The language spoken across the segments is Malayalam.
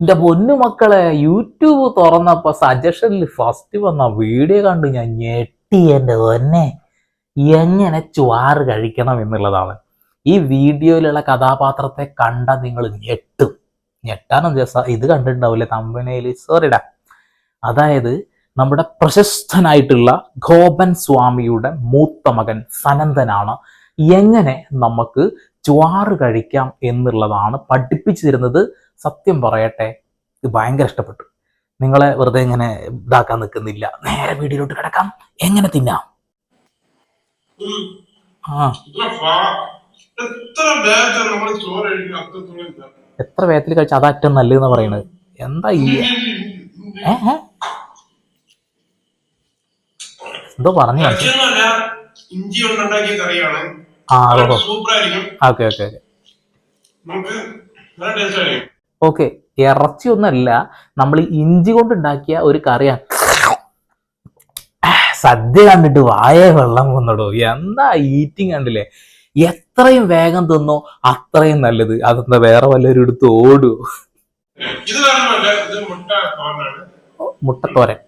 എന്റെ പൊന്നു മക്കളെ യൂട്യൂബ് തുറന്നപ്പോ സജഷനിൽ ഫസ്റ്റ് വന്ന വീഡിയോ കണ്ട് ഞാൻ ഞെട്ടി എന്റെ തന്നെ എങ്ങനെ ചുവാറ് കഴിക്കണം എന്നുള്ളതാണ്. ഈ വീഡിയോയിലുള്ള കഥാപാത്രത്തെ കണ്ട നിങ്ങൾ ഞെട്ടും. ഞെട്ടാനും ജസ ഇത് കണ്ടിട്ടുണ്ടാവില്ലേ തമ്പനയിൽ സോറിടാ അതായത് നമ്മുടെ പ്രശസ്തനായിട്ടുള്ള ഗോപൻ സ്വാമിയുടെ മൂത്ത മകൻ സനന്ദനാണ് എങ്ങനെ നമുക്ക് ചുവാറ് കഴിക്കാം എന്നുള്ളതാണ് പഠിപ്പിച്ചു തരുന്നത് സത്യം പറയട്ടെ ഇത് ഭയങ്കര ഇഷ്ടപ്പെട്ടു. നിങ്ങളെ വെറുതെ ഇങ്ങനെ ഇതാക്കാൻ നിൽക്കുന്നില്ല. നേരെ വീടിലോട്ട് കിടക്കാം. എങ്ങനെ തിന്നാം? എത്ര വേഗത്തിൽ കഴിച്ച അത് ഏറ്റവും നല്ലതെന്ന് പറയുന്നത് എന്താ ഈ? എന്തോ പറഞ്ഞു ഇഞ്ചി കൊണ്ടുണ്ടാക്കിയ കറിയാണ്. ആ ഓക്കെ ഓക്കെ ഓക്കെ. ഓക്കെ ഇറച്ചി ഒന്നല്ല നമ്മൾ ഇഞ്ചി കൊണ്ടുണ്ടാക്കിയ ഒരു കറിയാണ് സദ്യ കണ്ടിട്ട് വായ വെള്ളം വന്നടോ. എന്താ ഈറ്റിംഗ് കണ്ടില്ലേ? എത്രയും വേഗം തിന്നോ അത്രയും നല്ലത്. അതെന്താ വേറെ വല്ലവരും എടുത്ത് ഓടുവോ മുട്ടത്തോരൻ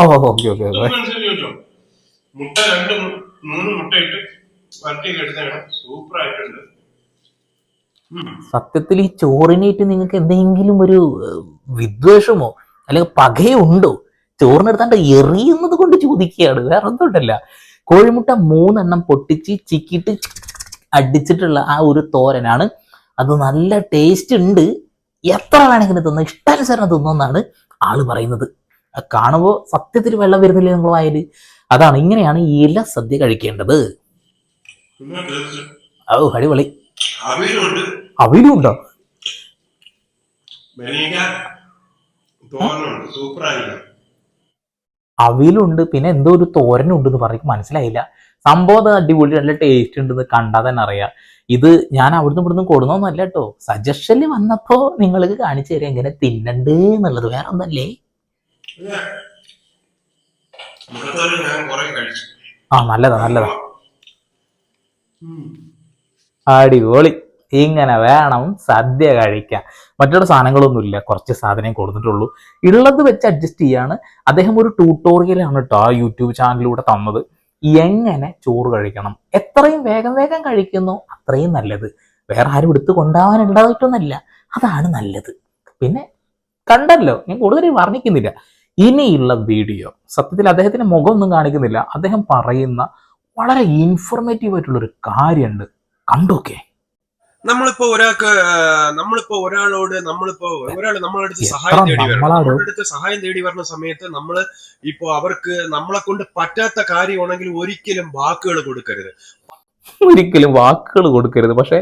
ഓ ഓക്കെ ഓക്കെ മുട്ട രണ്ട് മൂന്ന് മുട്ട ഇട്ട് വരട്ടിയൊക്കെ എടുത്തേക്കണം സൂപ്പർ ആയിട്ടുണ്ട്. സത്യത്തിൽ ഈ ചോറിനേറ്റ് നിങ്ങൾക്ക് എന്തെങ്കിലും ഒരു വിദ്വേഷമോ അല്ലെങ്കിൽ പകയോ ഉണ്ടോ ചോറിനെടുത്താണ്ട് എറിയുന്നത് കൊണ്ട് ചോദിക്കുകയാണ്. വേറെ എന്തുകൊണ്ടല്ല കോഴിമുട്ട മൂന്നെണ്ണം പൊട്ടിച്ച് ചിക്കിട്ട് അടിച്ചിട്ടുള്ള ആ ഒരു തോരനാണ്. അത് നല്ല ടേസ്റ്റ് ഉണ്ട്. എത്ര വേണമെങ്കിലും തിന്നാം. ഇഷ്ടാനുസരണം തിന്നുമെന്നാണ് ആൾ പറയുന്നത്. കാണുമ്പോൾ സത്യത്തിൽ വെള്ളം വരുന്നില്ല നിങ്ങൾ വായിൽ? അതാണ് ഇങ്ങനെയാണ് ഈ ഇല സദ്യ കഴിക്കേണ്ടത്. ഓ അടിപൊളി. അവിലും ഉണ്ടോ ആയിരിക്കും പിന്നെ എന്തോ ഒരു തോരനുണ്ട് ഉണ്ടെന്ന് പറയും മനസ്സിലായില്ല. സംഭവം അത് അടിപൊളി നല്ല ടേസ്റ്റ് ഉണ്ടെന്ന് കണ്ടാൽ തന്നെ അറിയാം. ഇത് ഞാൻ അവിടുന്ന് ഇവിടുന്ന് കൊടുന്നൊന്നല്ല കേട്ടോ. സജഷനിൽ വന്നപ്പോ നിങ്ങൾക്ക് കാണിച്ചു തരാം എങ്ങനെ തിന്നണ്ട് എന്നുള്ളത്. വേറെ ഒന്നല്ലേ ആ നല്ലതാ നല്ലതാ. അടിപൊളി. ഇങ്ങനെ വേണം സദ്യ കഴിക്കാൻ. മറ്റുള്ള സാധനങ്ങളൊന്നുമില്ല. കുറച്ച് സാധനം കൊടുത്തിട്ടുള്ളൂ. ഉള്ളത് വെച്ച് അഡ്ജസ്റ്റ് ചെയ്യാണ്. അദ്ദേഹം ഒരു ട്യൂട്ടോറിയലാണ് കേട്ടോ ആ യൂട്യൂബ് ചാനലിലൂടെ തന്നത്. എങ്ങനെ ചോറ് കഴിക്കണം? എത്രയും വേഗം വേഗം കഴിക്കുന്നു. അത്രയും നല്ലത്. വേറെ ആരും എടുത്ത് കൊണ്ടാവാൻ കൊണ്ടുപോകാനുണ്ടായിട്ടൊന്നല്ല അതാണ് നല്ലത്. പിന്നെ കണ്ടല്ലോ ഞാൻ കൂടുതൽ വർണിക്കുന്നില്ല. ഇനിയുള്ള വീഡിയോ. സത്യത്തിൽ അദ്ദേഹത്തിന്റെ മുഖമൊന്നും കാണിക്കുന്നില്ല. അദ്ദേഹം പറയുന്ന വളരെ ഇൻഫോർമേറ്റീവ് ആയിട്ടുള്ള ഒരു കാര്യമുണ്ട്. കണ്ടോക്കെ? നമ്മളിപ്പോ ഒരാൾക്ക് നമ്മളിപ്പോ ഒരാളോട് നമ്മളിപ്പോ ഒരാൾ നമ്മളടുത്ത് സഹായം തേടി വരണം. നമ്മളാണ്? നമ്മളുടെ അടുത്ത് സഹായം തേടി വരുന്ന സമയത്ത് നമ്മൾ ഇപ്പോ അവർക്ക് നമ്മളെ കൊണ്ട് പറ്റാത്ത കാര്യമാണെങ്കിൽ ഒരിക്കലും വാക്കുകൾ കൊടുക്കരുത്. ഒരിക്കലും വാക്കുകൾ കൊടുക്കരുത്. പക്ഷെ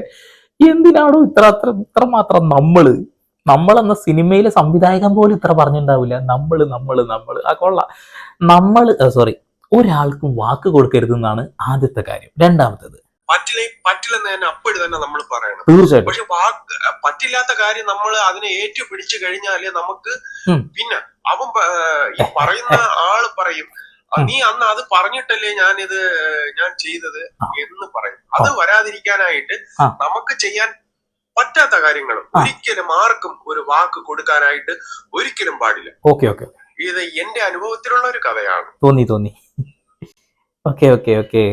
എന്തിനാണോ ഇത്ര അത്ര ഇത്രമാത്രം നമ്മൾ? നമ്മളെന്ന സിനിമയിലെ സംവിധായകൻ പോലും ഇത്ര പറഞ്ഞിട്ടുണ്ടാവില്ല നമ്മൾ നമ്മൾ നമ്മൾ ആ കൊള്ളാം. നമ്മൾ സോറി ഒരാൾക്കും വാക്ക് കൊടുക്കരുതെന്നാണ് ആദ്യത്തെ കാര്യം. രണ്ടാമത്തേത് പറ്റില്ല പറ്റില്ലെന്ന് തന്നെ അപ്പോഴും തന്നെ നമ്മൾ പറയണം. തീർച്ചയായിട്ടും. പക്ഷെ പറ്റില്ലാത്ത കാര്യം നമ്മൾ അതിനെ ഏറ്റു പിടിച്ചു കഴിഞ്ഞാൽ നമുക്ക് പിന്നെ അവൻ ഈ പറയുന്ന ആൾ പറയും നീ അന്ന് അത് പറഞ്ഞിട്ടല്ലേ ഞാനിത് ഞാൻ ചെയ്തത്. എന്ന് പറയും. അത് വരാതിരിക്കാനായിട്ട് നമുക്ക് ചെയ്യാൻ പറ്റാത്ത കാര്യങ്ങൾ ഒരിക്കലും ആർക്കും ഒരു വാക്ക് കൊടുക്കാനായിട്ട് ഒരിക്കലും പാടില്ല. Okay okay. ഇത് എന്റെ അനുഭവത്തിലുള്ള ഒരു കഥയാണ്. തോന്നി തോന്നി. Okay okay okay.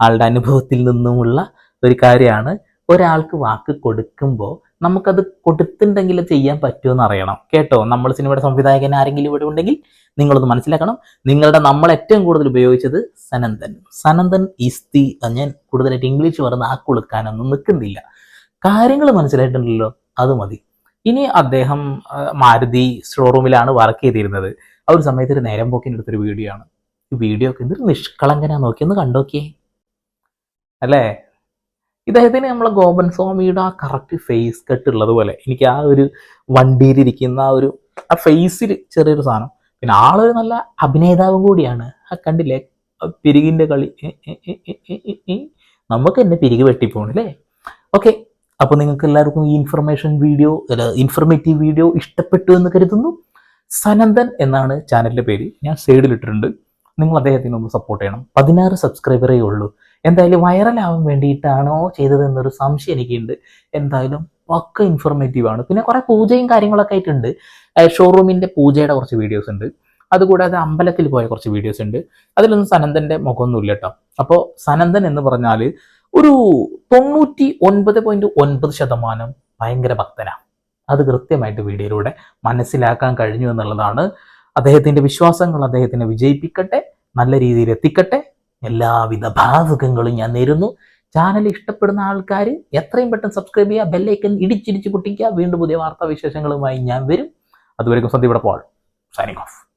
ആളുടെ അനുഭവത്തിൽ നിന്നുമുള്ള ഒരു കാര്യമാണ്. ഒരാൾക്ക് വാക്ക് കൊടുക്കുമ്പോൾ നമുക്കത് കൊടുത്തിട്ടുണ്ടെങ്കിൽ ചെയ്യാൻ പറ്റുമെന്ന് അറിയണം കേട്ടോ? നമ്മൾ സിനിമയുടെ സംവിധായകൻ ആരെങ്കിലും ഇവിടെ ഉണ്ടെങ്കിൽ നിങ്ങളൊന്ന് മനസ്സിലാക്കണം. നിങ്ങളുടെ നമ്മൾ ഏറ്റവും കൂടുതൽ ഉപയോഗിച്ചത് സനന്ദൻ. സനന്ദൻ ഈസ് ദി ഞാൻ കൂടുതലായിട്ട് ഇംഗ്ലീഷ് പറഞ്ഞ് ആ കൊടുക്കാനൊന്നും നിൽക്കുന്നില്ല. കാര്യങ്ങൾ മനസ്സിലായിട്ടുണ്ടല്ലോ? അത് മതി. ഇനി അദ്ദേഹം മാരുതി ഷോറൂമിലാണ് വർക്ക് ചെയ്തിരുന്നത്. ആ ഒരു സമയത്ത് ഒരു നേരം അടുത്തൊരു വീഡിയോ ആണ്. ഈ വീഡിയോ ഒക്കെ എന്തൊരു നിഷ്കളങ്കനാ. നോക്കിയൊന്ന് കണ്ടോക്കിയേ. അല്ലേ? ഇദ്ദേഹത്തിന് നമ്മളെ ഗോപൻ സ്വാമിയുടെ ആ കറക്റ്റ് ഫേസ് കട്ട് ഉള്ളതുപോലെ എനിക്ക് ആ ഒരു വണ്ടിയിലിരിക്കുന്ന ആ ഒരു ആ ഫേസിൽ ചെറിയൊരു സാധനം. പിന്നെ ആളൊരു നല്ല അഭിനേതാവും കൂടിയാണ്. ആ കണ്ടില്ലേ? പിരികിന്റെ കളി. നമുക്ക് എന്നെ പിരിക് വെട്ടിപ്പോണല്ലേ ഓക്കെ. അപ്പോൾ നിങ്ങൾക്ക് എല്ലാവർക്കും ഈ ഇൻഫർമേഷൻ വീഡിയോ ഇൻഫർമേറ്റീവ് വീഡിയോ ഇഷ്ടപ്പെട്ടു എന്ന് കരുതുന്നു. സനന്ദൻ എന്നാണ് ചാനലിന്റെ പേര്. ഞാൻ സൈഡിലിട്ടിട്ടുണ്ട് നിങ്ങൾ അദ്ദേഹത്തിനൊന്ന് സപ്പോർട്ട് ചെയ്യണം. പതിനാറ് സബ്സ്ക്രൈബറേ ഉള്ളൂ എന്തായാലും വൈറലാവാൻ വേണ്ടിയിട്ടാണോ ചെയ്തതെന്നൊരു സംശയം എനിക്കുണ്ട്. എന്തായാലും പക്ക ഇൻഫോർമേറ്റീവ് ആണ്. പിന്നെ കുറെ പൂജയും കാര്യങ്ങളൊക്കെ ആയിട്ടുണ്ട്. ഷോറൂമിന്റെ പൂജയുടെ കുറച്ച് വീഡിയോസ് ഉണ്ട്. അതുകൂടാതെ അമ്പലത്തിൽ പോയ കുറച്ച് വീഡിയോസ് ഉണ്ട്. അതിലൊന്നും സനന്ദന്റെ മുഖമൊന്നുമില്ല കേട്ടോ അപ്പോൾ സനന്ദൻ എന്ന് പറഞ്ഞാൽ ഒരു തൊണ്ണൂറ്റി ഒൻപത് പോയിന്റ് ഒൻപത് ശതമാനം ഭയങ്കര ഭക്തനാണ് അത് കൃത്യമായിട്ട് വീഡിയോയിലൂടെ മനസ്സിലാക്കാൻ കഴിഞ്ഞു എന്നുള്ളതാണ്. അദ്ദേഹത്തിന്റെ വിശ്വാസങ്ങൾ അദ്ദേഹത്തിനെ വിജയിപ്പിക്കട്ടെ നല്ല രീതിയിൽ എത്തിക്കട്ടെ. എല്ലാവിധ ഭാവുകങ്ങളും ഞാൻ നേരുന്നു. ചാനൽ ഇഷ്ടപ്പെടുന്ന ആൾക്കാർ എത്രയും പെട്ടെന്ന് സബ്സ്ക്രൈബ് ചെയ്യുക ബെല്ലൈക്കൻ ഇടിച്ചിടിച്ച് പൊട്ടിക്കുക. വീണ്ടും പുതിയ വാർത്താവിശേഷങ്ങളുമായി ഞാൻ വരും. അതുവരെയും ഇവിടെ പോൾ സൈനിങ് ഓഫ്